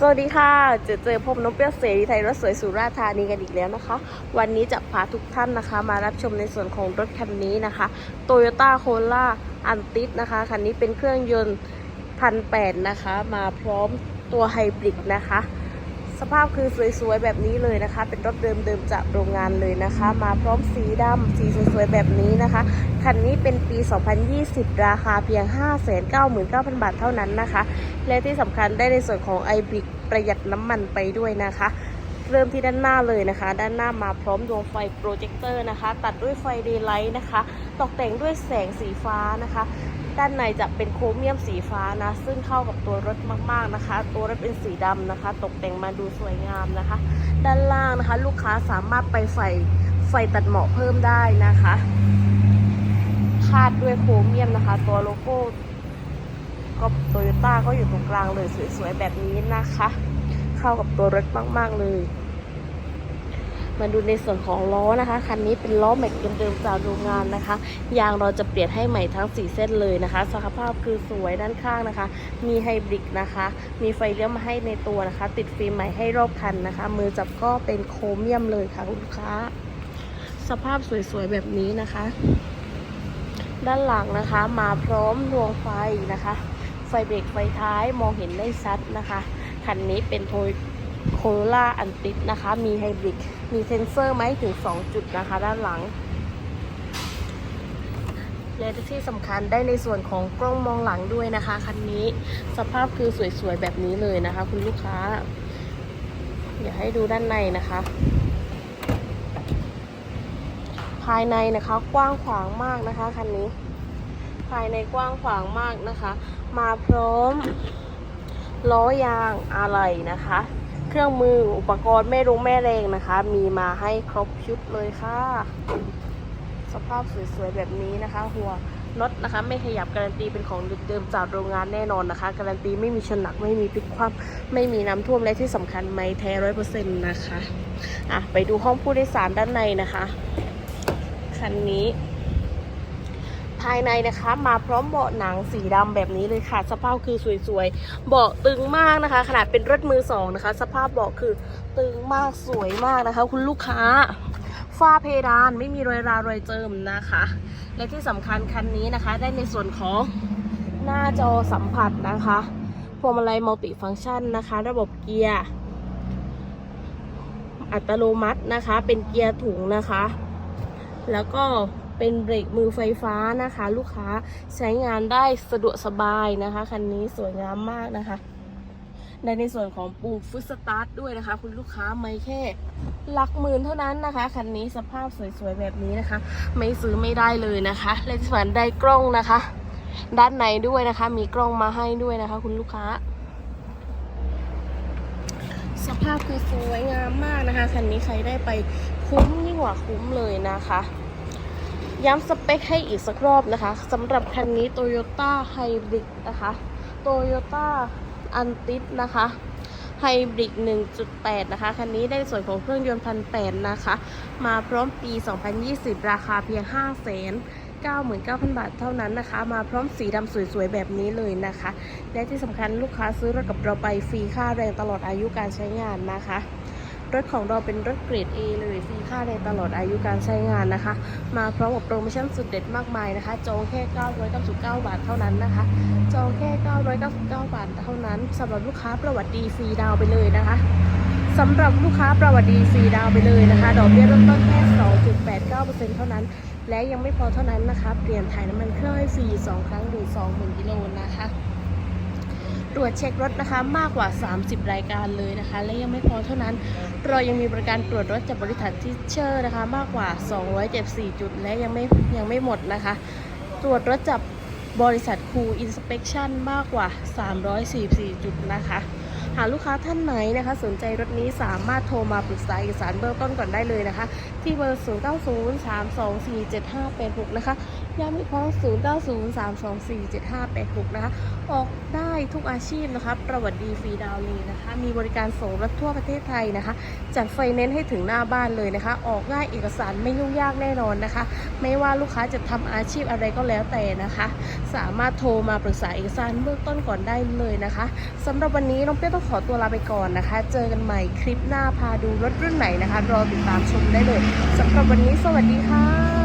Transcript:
สวัสดีค่ะ เจอเจอพบน้องเปรี้ยวเสรีไทยรถสวยสุราษฎร์ธานีกันอีกแล้วนะคะ วันนี้จะพาทุกท่านนะคะ มารับชมในส่วนของรถคันนี้นะคะ Toyota c o l a อันติสนะคะคันนี้เป็นเครื่องยนต์พันแปดนะคะ มาพร้อมตัวไฮบริดนะคะ สภาพคือสวยๆแบบนี้เลยนะคะ เป็นรถเดิมๆจากโรงงานเลยนะคะ มาพร้อมสีดำสีสวยๆแบบนี้นะคะ คันนี้เป็นปี 2020 ราคาเพียง 599,000 บาทเท่านั้นนะคะ และที่สำคัญได้ในส่วนของ i b r i c ประหยัดน้ำมันไปด้วยนะคะ เริ่มที่ด้านหน้าเลยนะคะ ด้านหน้ามาพร้อมดวงไฟโปรเจคเตอร์นะคะ ตัดด้วยไฟเดย์ไลท์นะคะ ตกแต่งด้วยแสงสีฟ้านะคะ ด้านในจะเป็นโครเมียมสีฟ้านะ ซึ่งเข้ากับตัวรถมากๆนะคะ ตัวรถเป็นสีดำนะคะ ตกแต่งมาดูสวยงามนะคะ ด้านล่างนะคะ ลูกค้าสามารถไปไฟไฟตัดหมอกเพิ่มได้นะคะ คาดด้วยโครเมียมนะคะ ตัวโลโก้ก็โตโยต้าก็อยู่ตรงกลางเลยสวยๆแบบนี้นะคะ เข้ากับตัวรถมากๆเลย มาดูในส่วนของล้อนะคะคันนี้เป็นล้อแม็กเดิมๆจากโรงงานนะคะ ยางเราจะเปลี่ยนให้ใหม่ทั้ง 4 เส้นเลยนะคะสภาพคือสวยด้านข้างนะคะ มีไฮบริดนะคะ มีไฟเลี้ยวมาให้ในตัวนะคะ ติดฟิล์มใหม่ให้รอบคันนะคะ มือจับก็เป็นโครเมียมเลยค่ะคุณลูกค้า สภาพสวยๆแบบนี้นะคะ ด้านหลังนะคะมาพร้อมดวงไฟนะคะ ไฟเบรกไฟท้ายมองเห็นได้ชัดนะคะคันนี้เป็นโท โคโรล่าอันติสนะคะ มีไฮบริด มีเซ็นเซอร์ไหมถึง 2 จุดนะคะ ด้านหลัง และที่สำคัญได้ในส่วนของกล้องมองหลังด้วยนะคะ คันนี้สภาพคือสวยๆ แบบนี้เลยนะคะ คุณลูกค้า อยากให้ดูด้านในนะคะ ภายในนะคะกว้างขวางมากนะคะคันนี้ ภายในกว้างขวางมากนะคะ มาพร้อมล้อยางอะไรนะคะ เครื่องมืออุปกรณ์แม่รงแม่แรงนะคะ มีมาให้ครบชุดเลยค่ะ สภาพสวยๆแบบนี้นะคะ หัวน็อตนะคะ ไม่ขยับการันตีเป็นของเดิมจากโรงงานแน่นอนนะคะ การันตีไม่มีชนหนักไม่มีพลิกคว่ำไม่มีน้ำท่วมและที่สำคัญไม่แท้ร้อยเปอร์เซ็นต์นะคะอะไปดูห้องผู้โดยสารด้านในนะคะคันนี้ ภายในนะคะ มาพร้อมเบาะหนังสีดำแบบนี้เลยค่ะ สภาพคือสวยๆ เบาะตึงมากนะคะ ขนาดเป็นรถมือสองนะคะ สภาพเบาะคือตึงมากสวยมากนะคะ คุณลูกค้าฝ้าเพดานไม่มีรอยรารอยเจิมนะคะ และที่สำคัญคันนี้นะคะ ได้ในส่วนของหน้าจอสัมผัสนะคะพวงมาลัยมัลติฟังก์ชันนะคะ ระบบเกียร์อัตโนมัตินะคะ เป็นเกียร์ถุงนะคะ แล้วก็ เป็นเบรกมือไฟฟ้านะคะ ลูกค้าใช้งานได้สะดวกสบายนะคะคันนี้สวยงามมากนะคะในในส่วนของปุ่มฟุตสตาร์ทด้วยนะคะ คุณลูกค้าไม่แค่หลักหมื่นเท่านั้นนะคะคันนี้สภาพสวยๆแบบนี้นะคะ ไม่ซื้อไม่ได้เลยนะคะและที่สำคัญได้กล้องนะคะ ด้านในด้วยนะคะ มีกล้องมาให้ด้วยนะคะ คุณลูกค้า สภาพคือสวยงามมากนะคะคันนี้ใครได้ไปคุ้มยิ่งกว่าคุ้มเลยนะคะ ย้ำสเปคให้อีกสักรอบนะคะสำหรับคันนี้ Toyota Hybrid นะคะ Toyota a n t i s นะคะ Hybrid 1.8 นะคะ คันนี้ได้ส่วนของเครื่องยนต์พันแปดนะคะ มาพร้อมปี 2020 ราคาเพียง5 9 9 0 0 0 บาทเท่านั้นนะคะ มาพร้อมสีดำสวยๆ แบบนี้เลยนะคะ และที่สำคัญลูกค้าซื้อรถกับเราไปฟรีค่าแรงตลอดอายุการใช้งานนะคะ รถของเราเป็นรถเกรด A เลยฟรีค่าแรงตลอดอายุการใช้งานนะคะ มาพร้อมกับโปรโมชั่นสุดเด็ดมากมายนะคะ จองแค่ 999 บาทเท่านั้นนะคะ จองแค่ 999 บาทเท่านั้นสำหรับลูกค้าประวัติดีฟรีดาวไปเลยนะคะสำหรับลูกค้าประวัติดีฟรีดาวไปเลยนะคะ ดอกเบี้ยเริ่มต้นแค่ 2.89%เท่านั้น และยังไม่พอเท่านั้นนะคะ เปลี่ยนถ่ายน้ำมันเครื่องให้ฟรี 2 ครั้งหรือ 20,000กิโลนะคะ ตรวจเช็ครถนะคะมากกว่า 30 รายการเลยนะคะ และยังไม่พอเท่านั้น เรายังมีบริการตรวจรถจากบริษัททิเชอร์นะคะมากกว่า 274 จุด และยังไม่ยังไม่หมดนะคะ ตรวจรถจากบริษัทคูอินสเปกชันมากกว่า 344 จุดนะคะ หากลูกค้าท่านไหนนะคะ สนใจรถนี้สามารถโทรมาปรึกษาเอกสารเบื้องต้นก่อนได้เลยนะคะ ที่เบอร์ 0903247586 นะคะย้ำอีกครั้ง 0903247586 นะคะ ออกได้ทุกอาชีพนะคะ ประวัติดีฟรีดาวน์เลยนะคะ มีบริการส่งรถทั่วประเทศไทยนะคะ จัดไฟแนนซ์ให้ถึงหน้าบ้านเลยนะคะ ออกง่ายเอกสารไม่ยุ่งยากแน่นอนนะคะ ไม่ว่าลูกค้าจะทำอาชีพอะไรก็แล้วแต่นะคะ สามารถโทรมาปรึกษาเอกสารเบื้องต้นก่อนได้เลยนะคะสำหรับวันนี้น้องเปี้ยต้องขอตัวลาไปก่อนนะคะ เจอกันใหม่คลิปหน้าพาดูรถรุ่นไหนนะคะ รอติดตามชมได้เลยสำหรับวันนี้สวัสดีค่ะ